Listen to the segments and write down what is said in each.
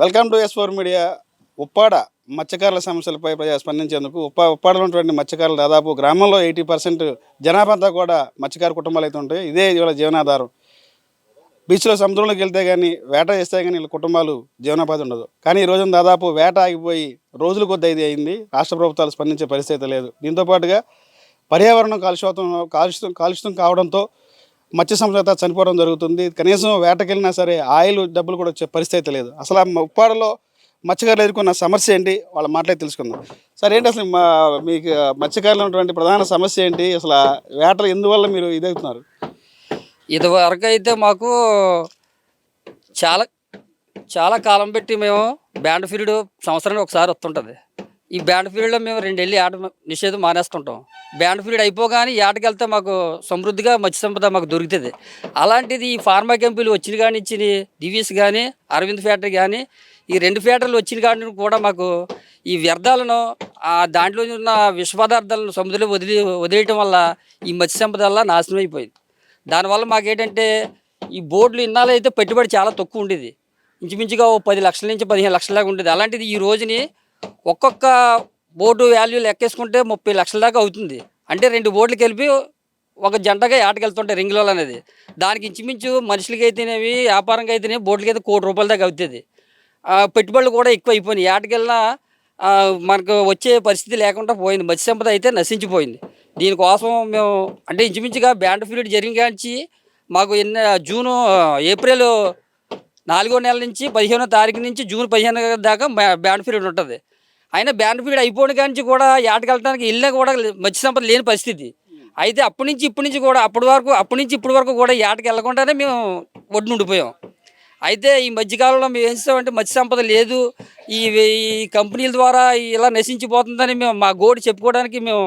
Welcome to S four media Uppada మత్స్యకారుల సమస్యలపై ప్రజా స్పందించేందుకు ఉప్పా ఉప్పాడలో ఉన్నటువంటి మత్స్యకారులు దాదాపు గ్రామంలో ఎయిటీ పర్సెంట్ జనాభా అంతా కూడా మత్స్యకారు కుటుంబాలు అయితే ఉంటాయి. ఇదే ఇవాళ జీవనాధారం. బీచ్లో సముద్రంలోకి వెళ్తే కానీ వేట చేస్తే కానీ వీళ్ళ కుటుంబాలు జీవనోపాధి ఉండదు. కానీ ఈ రోజున దాదాపు వేట ఆగిపోయి రోజులు కొద్ది ఇది అయింది. రాష్ట్ర ప్రభుత్వాలు స్పందించే పరిస్థితి లేదు. దీంతో పాటుగా పర్యావరణం కాలుష్యం కాలుష్యం కాలుష్యం కావడంతో మత్స్య సంపద చనిపోవడం జరుగుతుంది. కనీసం వేటకెళ్ళినా సరే ఆయిల్ డబ్బులు కూడా వచ్చే పరిస్థితి లేదు. అసలు ఆ ఉప్పాడలో మత్స్యకారులు ఎదుర్కొన్న సమస్య ఏంటి? వాళ్ళ మాటలే తెలుసుకుందాం. సార్ ఏంటి అసలు మా మీకు మత్స్యకారులు ఉన్నటువంటి ప్రధాన సమస్య ఏంటి? అసలు వేటలు ఎందువల్ల మీరు ఇదవుతున్నారు? ఇదివరకు అయితే మాకు చాలా చాలా కాలం పెట్టి మేము బ్యాండ్ పీరియడ్ సంవత్సరానికి ఒకసారి వస్తుంటుంది. ఈ బ్యాండ్ పీరియడ్లో మేము రెండు వెళ్ళి ఆట నిషేధం మానేస్తుంటాం. బ్యాండ్ పీరియడ్ అయిపోగానే ఈ ఆటకి వెళ్తే మాకు సమృద్ధిగా మత్స్య సంపద మాకు దొరుకుతుంది. అలాంటిది ఈ ఫార్మా కంపెనీలు వచ్చిన కానీ ఇచ్చిన దివీస్ కానీ అరవింద్ ఫ్యాక్టరీ కానీ ఈ రెండు ఫ్యాక్టరీలు వచ్చిన కానీ కూడా మాకు ఈ వ్యర్థాలను ఆ దాంట్లో ఉన్న విష పదార్థాలను సముద్రంలో వదిలి వదిలేయటం వల్ల ఈ మత్స్య సంపద వల్ల నాశనం అయిపోయింది. దానివల్ల మాకేంటంటే ఈ బోర్డులు ఇన్నాళ్ళు అయితే పెట్టుబడి చాలా తక్కువ ఉండేది. ఇంచుమించుగా ఓ పది లక్షల నుంచి పదిహేను లక్షల దాకా ఉండేది. అలాంటిది ఈ రోజుని ఒక్కొక్క బోర్డు వాల్యూ లెక్కేసుకుంటే ముప్పై లక్షల దాకా అవుతుంది. అంటే రెండు బోర్డులు కలిపి ఒక జంటగా ఆటకెళ్తుంటాయి రింగ్లో అనేది. దానికి ఇంచుమించు మనుషులకి అయితేనేవి వ్యాపారంగా అయితేనే బోర్డులకి అయితే కోటి రూపాయల దాకా అవుతుంది. పెట్టుబడులు కూడా ఎక్కువ అయిపోయినాయి. ఆటకెళ్ళినా మనకు వచ్చే పరిస్థితి లేకుండా పోయింది. మత్స్య సంపద అయితే నశించిపోయింది. దీనికోసం మేము అంటే ఇంచుమించుగా బ్యాండ్ పీరియడ్ జరిగిన కాంచి మాకు ఎన్ని జూను ఏప్రిల్ నాలుగో నెల నుంచి పదిహేనో తారీఖు నుంచి జూన్ పదిహేను దాకా బ్యాండ్ పీరియడ్ ఉంటుంది. అయినా బ్యాండ్ అయిపోయిన కాంచి కూడా ఏటకెళ్ళడానికి వెళ్ళినా కూడా మత్స్య సంపద లేని పరిస్థితి. అయితే అప్పటి నుంచి ఇప్పటి నుంచి కూడా అప్పటి వరకు అప్పటి నుంచి ఇప్పటి వరకు కూడా ఏటకి వెళ్ళకుండానే మేము ఒడ్డు ఉండిపోయాం. అయితే ఈ మధ్యకాలంలో మేము ఏం చేస్తామంటే మత్స్య సంపద లేదు ఈ ఈ కంపెనీల ద్వారా ఇలా నశించిపోతుందని మేము మా గోడు చెప్పుకోవడానికి మేము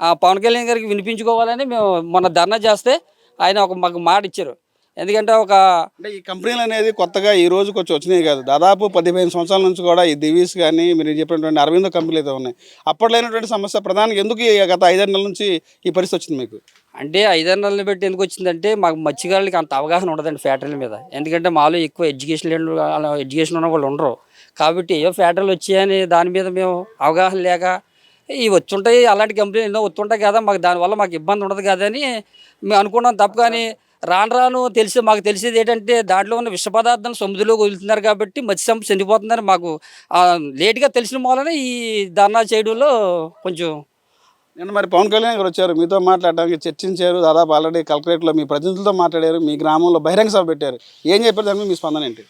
ఆ పవన్ కళ్యాణ్ గారికి వినిపించుకోవాలని మేము మొన్న ధర్నా చేస్తే ఆయన ఒక మాకు మాట ఇచ్చారు. ఎందుకంటే ఒక అంటే ఈ కంపెనీలు అనేది కొత్తగా ఈ రోజుకి వచ్చి వచ్చినాయి కాదు. దాదాపు పదిహేను సంవత్సరాల నుంచి కూడా ఈ దివీస్ కానీ మీరు చెప్పినటువంటి అరవింద కంపెనీలు అయితే ఉన్నాయి. అప్పట్లో లేనటువంటి సమస్య ప్రధానంగా ఎందుకు గత ఐదారు నెలల నుంచి ఈ పరిస్థితి వచ్చింది మీకు? అంటే ఐదారు నెలలు పెట్టి ఎందుకు వచ్చిందంటే మాకు మత్స్యకారులకి అంత అవగాహన ఉండదండి ఫ్యాక్టరీల మీద. ఎందుకంటే మాలో ఎక్కువ ఎడ్యుకేషన్ ఎడ్యుకేషన్ ఉన్న వాళ్ళు ఉండరు. కాబట్టి ఏ ఫ్యాక్టరీలు వచ్చాయని దాని మీద మేము అవగాహన లేక ఇవి వచ్చుంటాయి అలాంటి కంపెనీలు ఎన్నో వచ్చుంటాయి కదా మాకు దానివల్ల మాకు ఇబ్బంది ఉండదు కదా అని మేము అనుకున్నాం తప్ప కానీ రాను రాను తెలిసి మాకు తెలిసేది ఏంటంటే దాంట్లో ఉన్న విష పదార్థాలు సముద్రంలోకి వదులుతున్నారు కాబట్టి మత్స్య సంపద చనిపోతుందని మాకు లేటుగా తెలిసిన మూలనే ఈ ధర్నా చేయడంలో కొంచెం నిన్న మరి పవన్ కళ్యాణ్ గారు వచ్చారు. మీతో మాట్లాడడానికి చర్చించారు. దాదాపు ఆల్రెడీ కలెక్టరేట్లో మీ ప్రతినిధులతో మాట్లాడారు. మీ గ్రామంలో బహిరంగ సభ పెట్టారు. ఏం చెప్పారు? దాని మీ స్పందన ఏంటి?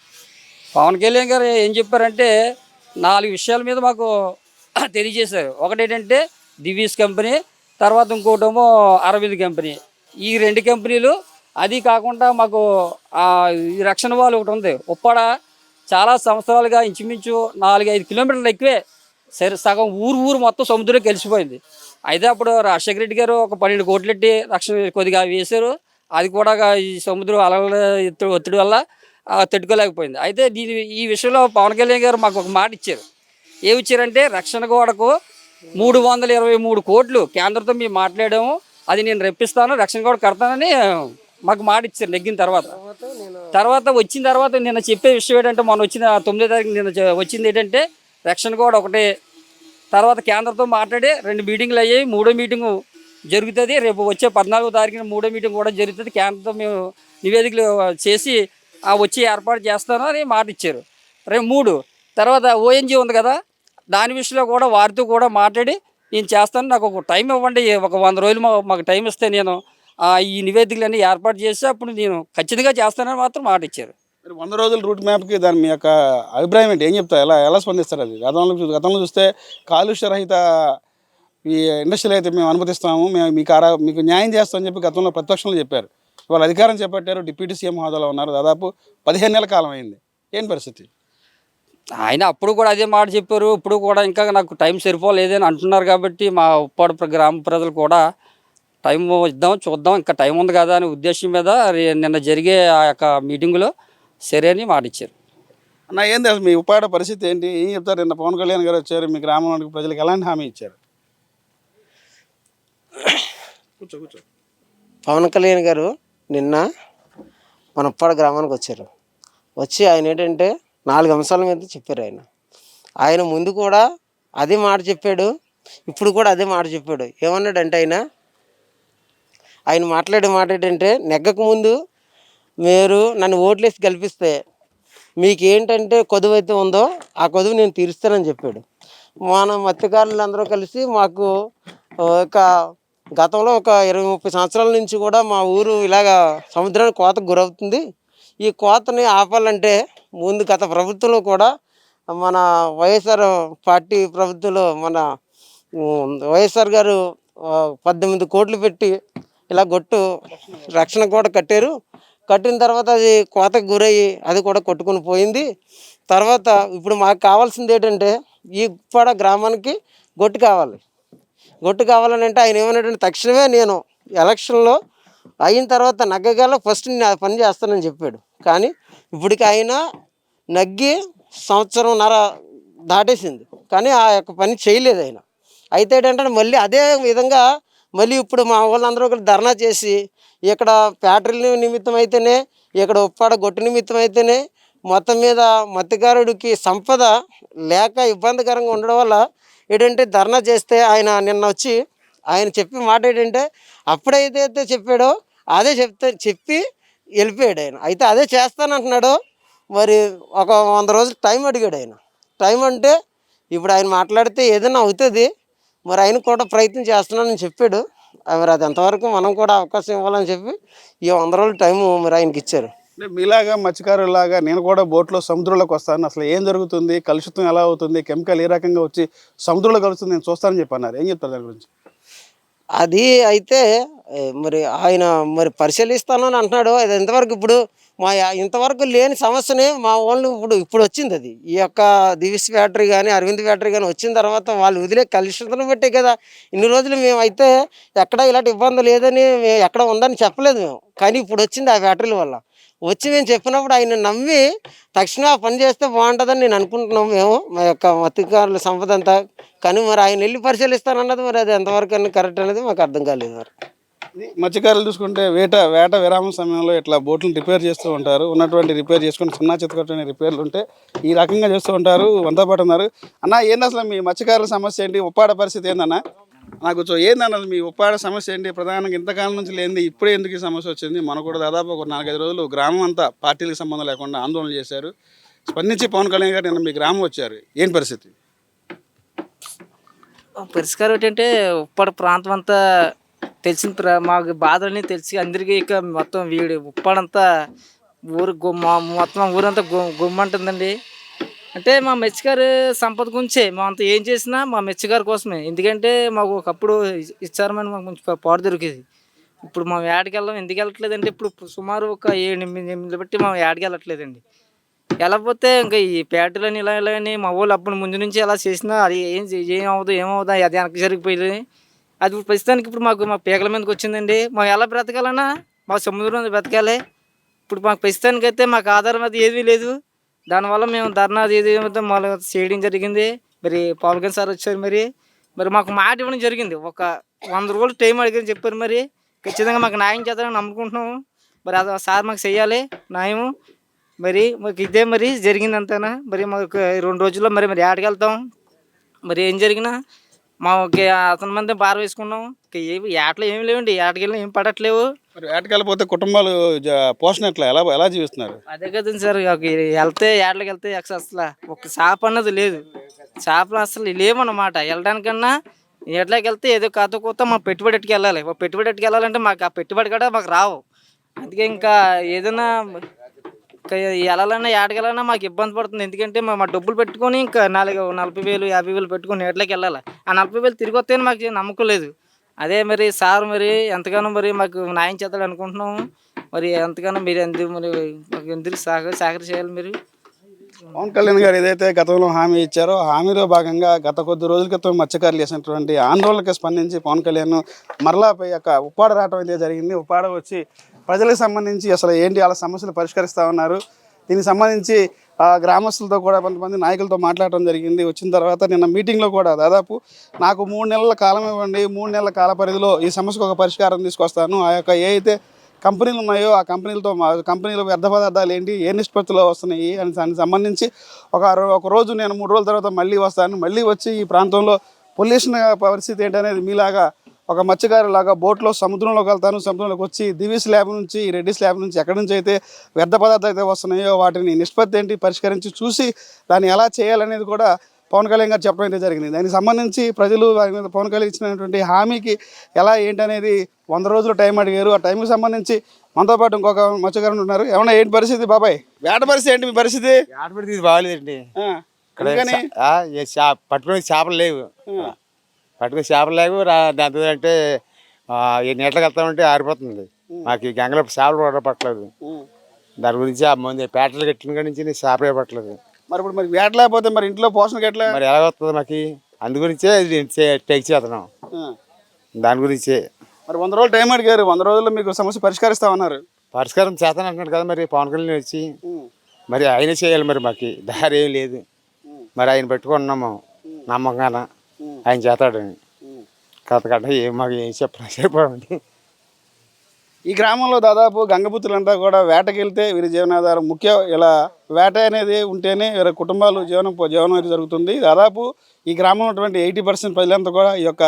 పవన్ కళ్యాణ్ గారు ఏం చెప్పారంటే నాలుగు విషయాల మీద మాకు తెలియజేశారు. ఒకటి ఏంటంటే దివీస్ కంపెనీ తర్వాత ఇంకోటేమో అరవింద్ కంపెనీ. ఈ రెండు కంపెనీలు అది కాకుండా మాకు ఈ రక్షణ వాళ్ళు ఒకటి ఉంది. ఉప్పాడ చాలా సంవత్సరాలుగా ఇంచుమించు నాలుగు ఐదు కిలోమీటర్లు ఎక్కువే సరే సగం ఊరు ఊరు మొత్తం సముద్రం కలిసిపోయింది. అయితే అప్పుడు రాజశేఖర రెడ్డి గారు ఒక పన్నెండు కోట్లు పెట్టి రక్షణ కొద్దిగా వేశారు. అది కూడా ఈ సముద్రం అలల ఎత్తు ఒత్తిడి వల్ల తట్టుకోలేకపోయింది. అయితే దీని ఈ విషయంలో పవన్ కళ్యాణ్ గారు మాకు ఒక మాట ఇచ్చారు. ఏమి ఇచ్చారంటే రక్షణ గోడకు మూడు వందల ఇరవై మూడు కోట్లు కేంద్రంతో మేము మాట్లాడాము. అది నేను రెప్పిస్తాను రక్షణ గోడ కడతానని మాకు మాట ఇచ్చారు నెగ్గిన తర్వాత. తర్వాత వచ్చిన తర్వాత నిన్న చెప్పే విషయం ఏంటంటే మొన్న వచ్చిన తొమ్మిదో తారీఖు నిన్న వచ్చింది ఏంటంటే రక్షణ గోడ ఒకటే. తర్వాత కేంద్రంతో మాట్లాడి రెండు మీటింగ్లు అయ్యాయి మూడో మీటింగు జరుగుతుంది. రేపు వచ్చే పద్నాలుగో తారీఖున మూడో మీటింగ్ కూడా జరుగుతుంది. కేంద్రంతో మేము నివేదికలు చేసి ఆ వచ్చి ఏర్పాటు చేస్తాను అని మాట ఇచ్చారు. రేపు మూడు. తర్వాత ఓఎన్జీ ఉంది కదా దాని విషయంలో కూడా వారితో కూడా మాట్లాడి నేను చేస్తాను. నాకు ఒక టైం ఇవ్వండి. ఒక వంద రోజులు మాకు టైం ఇస్తే నేను ఈ నివేదికలన్నీ ఏర్పాటు చేసి అప్పుడు నేను ఖచ్చితంగా చేస్తానని మాత్రం మాట ఇచ్చారు. మరి వంద రోజుల రూట్ మ్యాప్కి దాని మీ యొక్క అభిప్రాయం ఏంటి? ఏం చెప్తారు? ఎలా ఎలా స్పందిస్తారు అది? గతంలో గతంలో చూస్తే కాలుష్య రహిత ఈ ఇండస్ట్రీలు అయితే మేము అనుమతిస్తాము మేము మీకు ఆరా మీకు న్యాయం చేస్తామని చెప్పి గతంలో ప్రతిపక్షంలో చెప్పారు. వాళ్ళు అధికారం చేపట్టారు డిప్యూటీ సీఎం హోదాలో ఉన్నారు దాదాపు పదిహేను నెలల కాలం అయింది. ఏం పరిస్థితి? ఆయన అప్పుడు కూడా అదే మాట చెప్పారు ఇప్పుడు కూడా ఇంకా నాకు టైం సరిపోలేదని అంటున్నారు కాబట్టి మా ఉప్పాడు ప్ర- గ్రామ ప్రజలు కూడా టైం ఇద్దాం చూద్దాం. ఇంకా టైం ఉంది కదా అనే ఉద్దేశం మీద నిన్న జరిగే ఆ యొక్క మీటింగులో సరే అని మాట ఇచ్చారు అన్న ఏంది అసలు మీ ఉపాడ పరిస్థితి ఏంటి? ఏం చెప్తారు? నిన్న పవన్ కళ్యాణ్ గారు వచ్చారు మీ గ్రామంలోని ప్రజలకు ఎలాంటి హామీ ఇచ్చారు? కూర్చో కూర్చో. పవన్ కళ్యాణ్ గారు నిన్న మన ఉప్పాడ గ్రామానికి వచ్చారు. వచ్చి ఆయన ఏంటంటే నాలుగు అంశాల మీద చెప్పారు ఆయన. ఆయన ముందు కూడా అదే మాట చెప్పాడు ఇప్పుడు కూడా అదే మాట చెప్పాడు. ఏమన్నాడంటే ఆయన ఆయన మాట్లాడే మాట ఏంటంటే నెగ్గక ముందు మీరు నన్ను ఓట్లేసి గెలిపిస్తే మీకు ఏంటంటే కొదువు అయితే ఉందో ఆ కొదువు నేను తీరుస్తానని చెప్పాడు. మన మత్స్యకారులు అందరూ కలిసి మాకు ఒక గతంలో ఒక ఇరవై ముప్పై సంవత్సరాల నుంచి కూడా మా ఊరు ఇలాగా సముద్రానికి కోతకు గురవుతుంది. ఈ కోతని ఆపాలంటే ముందు గత ప్రభుత్వంలో కూడా మన వైఎస్ఆర్ పార్టీ ప్రభుత్వంలో మన వైఎస్ఆర్ గారు పద్దెనిమిది కోట్లు పెట్టి ఇలా గొట్టు రక్షణ కూడా కట్టారు. కట్టిన తర్వాత అది కోతకు గురయ్యి అది కూడా కొట్టుకుని పోయింది. తర్వాత ఇప్పుడు మాకు కావాల్సింది ఏంటంటే ఈ ఉప్పాడ గ్రామానికి గొట్టు కావాలి. గొట్టు కావాలని అంటే ఆయన ఏమన్నాడంటే తక్షణమే నేను ఎలక్షన్లో అయిన తర్వాత నగ్గగల ఫస్ట్ నేను పని చేస్తానని చెప్పాడు. కానీ ఇప్పటికి ఆయన నగ్గి సంవత్సరంన్నర దాటేసింది. కానీ ఆ యొక్క పని చేయలేదు ఆయన. అయితే ఏంటంటే మళ్ళీ అదే విధంగా మళ్ళీ ఇప్పుడు మా వాళ్ళందరూ ఒకరు ధర్నా చేసి ఇక్కడ ఫ్యాక్టరీల నిమిత్తం అయితేనే ఇక్కడ ఉప్పాడ గొట్టు నిమిత్తం అయితేనే మొత్తం మీద మత్తికారుడికి సంపద లేక ఇబ్బందికరంగా ఉండడం వల్ల ఏంటంటే ధర్నా చేస్తే ఆయన నిన్న వచ్చి ఆయన చెప్పే మాట ఏంటంటే అప్పుడైతే అయితే చెప్పాడో అదే చెప్తే చెప్పి వెళ్ళిపోయాడు ఆయన. అయితే అదే చేస్తానంటున్నాడు మరి ఒక వంద రోజులు టైం అడిగాడు ఆయన. టైం అంటే ఇప్పుడు ఆయన మాట్లాడితే ఏదైనా అవుతుంది మరి ఆయన కూడా ప్రయత్నం చేస్తున్నానని చెప్పాడు. మరి అది ఎంతవరకు మనం కూడా అవకాశం ఇవ్వాలని చెప్పి ఈ వంద రోజులు టైము మరి ఆయనకి ఇచ్చారు. అంటే మీలాగా మత్స్యకారులాగా నేను కూడా బోట్లో సముద్రంలోకి వస్తాను. అసలు ఏం జరుగుతుంది? కలుషితం ఎలా అవుతుంది? కెమికల్ ఏ రకంగా వచ్చి సముద్రంలో కలుస్తుంది? నేను చూస్తానని చెప్పన్నారు. ఏం చెప్తారు దాని గురించి? అది అయితే మరి ఆయన మరి పరిశీలిస్తానని అంటున్నాడు. అది ఎంతవరకు ఇప్పుడు మా ఇంతవరకు లేని సమస్యనే మా వాళ్ళు ఇప్పుడు ఇప్పుడు వచ్చింది అది. ఈ యొక్క దివిస్ ఫ్యాక్టరీ కానీ అరవింద్ ఫ్యాక్టరీ కానీ వచ్చిన తర్వాత వాళ్ళు వదిలే కలుషితం పెట్టే కదా. ఇన్ని రోజులు మేమైతే ఎక్కడ ఇలాంటి ఇబ్బంది లేదని మేము ఎక్కడ ఉందని చెప్పలేదు మేము. కానీ ఇప్పుడు వచ్చింది ఆ ఫ్యాక్టరీల వల్ల. వచ్చి మేము చెప్పినప్పుడు ఆయన నమ్మి తక్షణం ఆ పని చేస్తే బాగుంటుందని నేను అనుకుంటున్నాం మేము. మా యొక్క మత్స్యకారుల సంపద అంతా. కానీ మరి ఆయన వెళ్ళి పరిశీలిస్తానన్నది మరి అది ఎంతవరకు అని కరెక్ట్ అనేది మాకు అర్థం కాలేదు మరి. మత్స్యకారులు చూసుకుంటే వేట వేట విరామం సమయంలో ఇట్లా బోట్లను రిపేర్ చేస్తూ ఉంటారు. ఉన్నటువంటి రిపేర్ చేసుకుని చిన్న చిత్తకొట్టిన రిపేర్లు ఉంటే ఈ రకంగా చేస్తూ ఉంటారు. వంతపాటు ఉన్నారు. అన్న ఏంది అసలు మీ మత్స్యకారుల సమస్య ఏంటి? ఉప్పాడ పరిస్థితి ఏందన్నా? నాకు కొంచెం ఏందన్నది మీ ఉప్పాడ సమస్య ఏంటి? ప్రధానంగా ఇంతకాలం నుంచి లేనిది ఇప్పుడే ఎందుకు ఈ సమస్య వచ్చింది? మనకు కూడా దాదాపు ఒక నాలుగైదు రోజులు గ్రామం అంతా పార్టీలకు సంబంధం లేకుండా ఆందోళన చేశారు. స్పందించి పవన్ కళ్యాణ్ గారు నిన్న మీ గ్రామం వచ్చారు. ఏం పరిస్థితి? పరిష్కారం ఏంటంటే ఉప్పాడ ప్రాంతం అంతా తెలిసిన ప్ర మాకు బాధలని తెలిసి అందరికీ ఇక మొత్తం వీడి ఉప్పాడంతా ఊరు గుమ్మ మొత్తం ఊరంతా గు గుమ్మంటుందండి. అంటే మా మెచ్చగారు సంపద గురించే. మా అంత ఏం చేసినా మా మెచ్చగారి కోసమే. ఎందుకంటే మాకు ఒకప్పుడు ఇచ్చారమని మాకు కొంచెం పాడు దొరికేది. ఇప్పుడు మా యాడికి వెళ్ళాం ఎందుకు వెళ్ళట్లేదంటే ఇప్పుడు సుమారు ఒక ఏడు ఎనిమిది ఎనిమిది బట్టి మా వేటకి వెళ్ళట్లేదండి. వెళ్ళకపోతే ఇంకా ఈ పేటలని ఇలా ఇలా అని మా వాళ్ళు అప్పుడు ముందు నుంచి ఎలా చేసినా అది ఏం చే- ఏం అవ్వదు ఏమవుదా అది వెనక్కి జరిగిపోయింది. అది ప్రస్తుతానికి ఇప్పుడు మాకు మా పీకల మీదకి వచ్చిందండి. మేము ఎలా బ్రతకాలన్నా మా సముద్రం మీద బ్రతకాలి. ఇప్పుడు మాకు ప్రస్తుతానికి అయితే మాకు ఆధారం అది ఏమీ లేదు. దానివల్ల మేము ధర్నా అది ఇది మళ్ళీ చేయడం జరిగింది. మరి పవన్ కళ్యాణ్ సార్ వచ్చారు మరి. మరి మాకు మాట ఇవ్వడం జరిగింది. ఒక వంద రోజులు టైం అడిగని చెప్పారు మరి. ఖచ్చితంగా మాకు న్యాయం చేద్దామని నమ్ముకుంటున్నాము. మరి అది సార్ మాకు చెయ్యాలి న్యాయం మరి మాకు ఇదే మరి జరిగింది అంతేనా? మరి మాకు రెండు రోజుల్లో మరి మరి ఆటకి వెళ్తాం. మరి ఏం జరిగినా మా ఒక అతని మంది బార వేసుకున్నాం. ఇక ఏమి ఏటలో ఏమి లేవండి. ఏటకి వెళ్ళినా ఏం పడట్లేవు. మరి వేటకెళ్ళిపోతే కుటుంబాలు జ- పోషణ ఎట్లా? ఎలా ఎలా జీవిస్తున్నారు? అదే కదండి సార్ వెళ్తే ఏటకి వెళ్తే ఎక్స్ అసలు ఒక చేప అన్నది లేదు. చేపలు అసలు లేవన్నమాట. వెళ్ళడానికన్నా ఎట్లకి వెళ్తే ఏదో కథ కూత మా పెట్టుబడి ఎట్టుకు వెళ్ళాలి. మా పెట్టుబడి ఎట్టుకు వెళ్ళాలంటే మాకు ఆ పెట్టుబడి కూడా మాకు రావు. అందుకే ఇంకా ఏదైనా ఇంకా వెళ్ళాలన్నా ఏడకెళ్ళాలన్నా మాకు ఇబ్బంది పడుతుంది. ఎందుకంటే మా మా డబ్బులు పెట్టుకొని ఇంకా నాలుగు నలభై వేలు యాభై వేలు పెట్టుకొని ఎట్లకి వెళ్ళాలి. ఆ నలభై వేలు తిరిగి వస్తాయని మాకు నమ్మకం లేదు. అదే మరి సార్ మరి ఎంతగానో మరి మాకు న్యాయం చేద్దాం అనుకుంటున్నాము మరి ఎంతగానో మీరు ఎందుకు మరి మాకు ఎందుకు సహకరి సహకరి చేయాలి మీరు? పవన్ కళ్యాణ్ గారు ఏదైతే గతంలో హామీ ఇచ్చారో హామీలో భాగంగా గత కొద్ది రోజుల క్రితం మత్స్యకారులు చేసినటువంటి ఆందోళనకి స్పందించి పవన్ కళ్యాణ్ మరలాపై యొక్క ఉప్పాడ రావడం అయితే జరిగింది. ఉప్పాడ వచ్చి ప్రజలకు సంబంధించి అసలు ఏంటి వాళ్ళ సమస్యలు పరిష్కరిస్తూ ఉన్నారు. దీనికి సంబంధించి గ్రామస్తులతో కూడా కొంతమంది నాయకులతో మాట్లాడటం జరిగింది. వచ్చిన తర్వాత నిన్న మీటింగ్లో కూడా దాదాపు నాకు మూడు నెలల కాలం ఇవ్వండి మూడు నెలల కాల పరిధిలో ఈ సమస్యకు ఒక పరిష్కారం తీసుకొస్తాను. ఆ యొక్క ఏ అయితే కంపెనీలు ఉన్నాయో ఆ కంపెనీలతో మా కంపెనీలు వ్యర్థ పదార్థాలు ఏంటి ఏ నిష్పత్తిలో వస్తున్నాయి అని దానికి సంబంధించి ఒక ఒక రోజు నేను మూడు రోజుల తర్వాత మళ్ళీ వస్తాను. మళ్ళీ వచ్చి ఈ ప్రాంతంలో పొల్యూషన్ పరిస్థితి ఏంటనేది మీలాగా ఒక మత్స్యకారు లాగా బోట్లో సముద్రంలోకి వెళ్తాను సముద్రంలోకి వచ్చి దివి స్లాబ్ నుంచి రెడ్డి స్లాబ్ నుంచి ఎక్కడి నుంచి అయితే వ్యర్థ పదార్థాలు అయితే వస్తున్నాయో వాటిని నిష్పత్తి ఏంటి పరిష్కరించి చూసి దాన్ని ఎలా చేయాలనేది కూడా పవన్ కళ్యాణ్ గారు చెప్పడం అయితే జరిగింది. దానికి సంబంధించి ప్రజలు వారి మీద పవన్ కళ్యాణ్ ఇచ్చినటువంటి హామీకి ఎలా ఏంటనేది వంద రోజులు టైం అడిగారు. ఆ టైంకి సంబంధించి మనతో పాటు ఇంకొక మత్స్యకారులు ఉన్నారు. ఏమన్నా ఏంటి పరిస్థితి బాబాయ్? వేట పరిస్థితి ఏంటి మీ పరిస్థితి? ఆడపడితే ఇది బాగాలేదండి. పట్టుకునే చేపలు లేవు. పట్టుకునే చేపలు లేవు దాంతో అంటే ఈ నీళ్ళకి వెళ్తామంటే ఆరిపోతుంది. మాకు ఈ గంగలో చేపలు కూడా పట్టలేదు. దాని గురించి ఆ ముందు పేటలు కట్టిన కాడి నుంచి నేను చేపలే పట్టలేదు. మరి ఇప్పుడు మరి వేట లేకపోతే మరి ఇంట్లో పోషణకి ఎట్లా? మరి ఎలా వస్తుంది మాకు? అందు గురించే టేక్ చేస్తున్నాం. దాని గురించే. మరి వంద రోజులు టైం అడిగారు వంద రోజుల్లో మీకు సమస్య పరిష్కరిస్తామన్నారు పరిష్కారం చేస్తాను అంటున్నాడు కదా మరి పవన్ కళ్యాణ్ వచ్చి. మరి ఆయన చేయాలి మరి మాకు. దారి ఏం లేదు. మరి ఆయన పెట్టుకున్నాము. నమ్మకంగా ఆయన చేస్తాడని కథ కట్ట ఏం మాకు ఏం చెప్పడం చెప్పండి ఈ గ్రామంలో దాదాపు గంగపుత్రులంతా కూడా వేటకి వెళ్తే వీరి జీవనాధారం ముఖ్య. ఇలా వేట అనేది ఉంటేనే వీరి కుటుంబాలు జీవనం జీవనం అనేది జరుగుతుంది. దాదాపు ఈ గ్రామంలో ఉన్నటువంటి ఎయిటీ పర్సెంట్ ప్రజలంతా కూడా ఈ యొక్క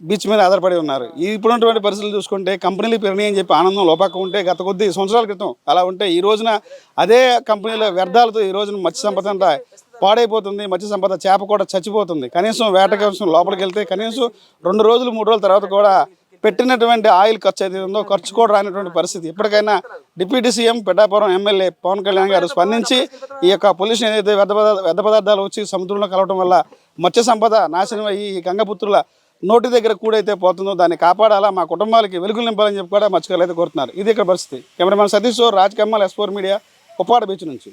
బీచ్ మీద ఆధారపడి ఉన్నారు. ఈ ఇప్పుడున్నటువంటి పరిస్థితులు చూసుకుంటే కంపెనీలు పెరిగినాయి అని చెప్పి ఆనందం లోపక్క ఉంటే గత కొద్ది సంవత్సరాల క్రితం అలా ఉంటే ఈ రోజున అదే కంపెనీల వ్యర్థాలతో ఈ రోజున మత్స్య సంపద అంతా పాడైపోతుంది మత్స్య సంపద చేప కూడా చచ్చిపోతుంది. కనీసం వేట కోసం లోపలికి వెళ్తే కనీసం రెండు రోజులు మూడు రోజుల తర్వాత కూడా పెట్టినటువంటి ఆయిల్ ఖర్చు అయితే ఉందో ఖర్చు కూడా రానటువంటి పరిస్థితి. ఇప్పటికైనా deputy CM Pithapuram MLA Pawan Kalyan garu స్పందించి ఈ యొక్క పొల్యూషన్ ఏదైతే వ్యర్థ వ్యర్థ పదార్థాలు వచ్చి సముద్రంలో కలవడం వల్ల మత్స్య సంపద నాశనం అయ్యి ఈ గంగపుత్రుల నోటి దగ్గర కూడైతే పోతుందో దాన్ని కాపాడాలా మా కుటుంబాలకి వెలుగులు నింపాలని చెప్పి కూడా మత్స్యకారులు అయితే కోరుతున్నారు. ఇది ఇక్కడ పరిస్థితి. Cameraman Satish Raj Kammal S four media Uppada beach నుంచి.